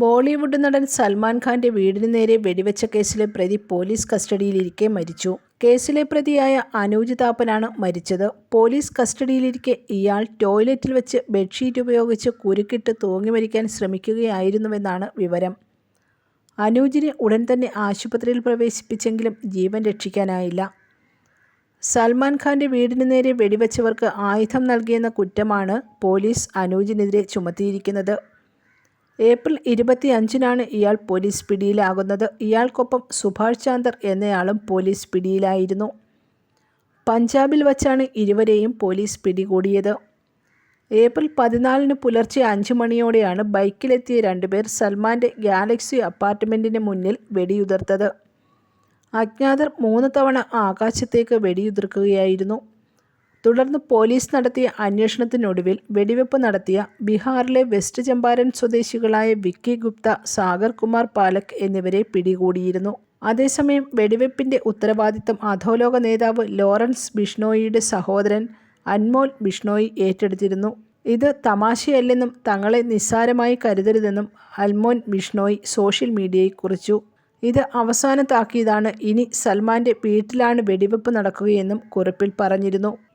ബോളിവുഡ് നടൻ സൽമാൻ ഖാന്റെ വീടിന് നേരെ വെടിവെച്ച കേസിലെ പ്രതി പോലീസ് കസ്റ്റഡിയിലിരിക്കെ മരിച്ചു. കേസിലെ പ്രതിയായ അനൂജ് താപ്പനാണ് മരിച്ചത്. പോലീസ് കസ്റ്റഡിയിലിരിക്കെ ഇയാൾ ടോയ്ലറ്റിൽ വെച്ച് ബെഡ്ഷീറ്റ് ഉപയോഗിച്ച് കുരുക്കിട്ട് തൂങ്ങി മരിക്കാൻ ശ്രമിക്കുകയായിരുന്നുവെന്നാണ് വിവരം. അനൂജിനെ ഉടൻ തന്നെ ആശുപത്രിയിൽ പ്രവേശിപ്പിച്ചെങ്കിലും ജീവൻ രക്ഷിക്കാനായില്ല. സൽമാൻ ഖാന്റെ വീടിന് നേരെ വെടിവെച്ചവർക്ക് ആയുധം നൽകിയെന്ന കുറ്റമാണ് പോലീസ് അനൂജിനെതിരെ ചുമത്തിയിരിക്കുന്നത്. ഏപ്രിൽ ഇരുപത്തിയഞ്ചിനാണ് ഇയാൾ പോലീസ് പിടിയിലാകുന്നത്. ഇയാൾക്കൊപ്പം സുഭാഷ് ചാന്ദർ എന്നയാളും പോലീസ് പിടിയിലായിരുന്നു. പഞ്ചാബിൽ വച്ചാണ് ഇരുവരെയും പോലീസ് പിടികൂടിയത്. ഏപ്രിൽ പതിനാലിന് പുലർച്ചെ അഞ്ച് മണിയോടെയാണ് ബൈക്കിലെത്തിയ രണ്ടുപേർ സൽമാന്റെ ഗാലക്സി അപ്പാർട്ട്മെന്റിന് മുന്നിൽ വെടിയുതിർത്തത്. അജ്ഞാതർ മൂന്ന് തവണ ആകാശത്തേക്ക് വെടിയുതിർക്കുകയായിരുന്നു. തുടർന്ന് പോലീസ് നടത്തിയ അന്വേഷണത്തിനൊടുവിൽ വെടിവെപ്പ് നടത്തിയ ബീഹാറിലെ വെസ്റ്റ് ചമ്പാരൻ സ്വദേശികളായ വിക്കി ഗുപ്ത സാഗർ കുമാർ പാലക് എന്നിവരെ പിടികൂടിയിരുന്നു. അതേസമയം വെടിവെപ്പിന്റെ ഉത്തരവാദിത്തം അധോലോക നേതാവ് ലോറൻസ് ബിഷ്ണോയിയുടെ സഹോദരൻ അൻമോൽ ബിഷ്ണോയി ഏറ്റെടുത്തിരുന്നു. ഇത് തമാശയല്ലെന്നും തങ്ങളെ നിസ്സാരമായി കരുതരുതെന്നും അൽമോൻ ബിഷ്ണോയി സോഷ്യൽ മീഡിയയിൽ കുറിച്ചു. ഇത് അവസാന താക്കീതാണ് ഇനി സൽമാന്റെ വീട്ടിലാണ് വെടിവെപ്പ് നടക്കുകയെന്നും കുറിപ്പിൽ പറഞ്ഞിരുന്നു.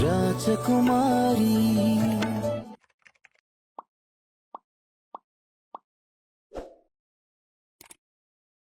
राजकुमारी